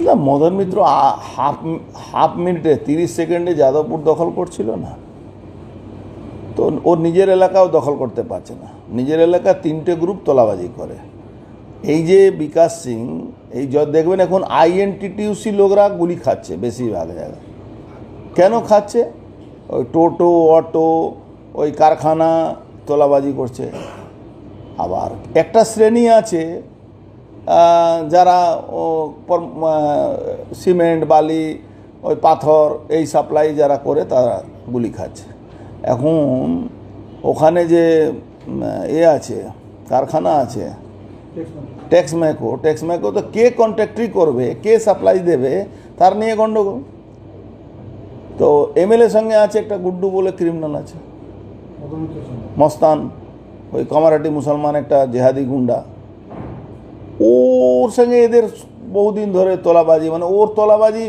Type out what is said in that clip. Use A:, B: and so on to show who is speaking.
A: না, Madan Mitra half half মিনিটে, তিরিশ সেকেন্ডে যাদবপুর দখল করছিল না। তো ওর নিজের এলাকাও দখল করতে পারছে না। নিজের এলাকা তিনটে গ্রুপ তোলাবাজি করে। এই যে বিকাশ সিং, এই য, দেখবেন এখন আইএনটিটিউসি লোকরা গুলি খাচ্ছে বেশিরভাগ জায়গায়। কেন খাচ্ছে? ওই টোটো, অটো, ওই কারখানা তোলাবাজি করছে। আবার একটা শ্রেণি আছে যারা ও সিমেন্ট বালি ওই পাথর এই সাপ্লাই যারা করে তারা গুলি খাচ্ছে। এখন ওখানে যে এ আছে কারখানা আছে ট্যাক্স ম্যাকো ট্যাক্স ম্যাকো তো কে কন্ট্রাক্টরি করবে কে সাপ্লাই দেবে তার নিয়ে গণ্ডগোল তো এমএলএ সঙ্গে আছে একটা গুড্ডু বলে ক্রিমিনাল আছে। মস্তান ওই কমারাটি মুসলমান একটা জেহাদি গুন্ডা। ওর সঙ্গে এদের বহুদিন ধরে তোলাবাজি মানে ওর তোলাবাজি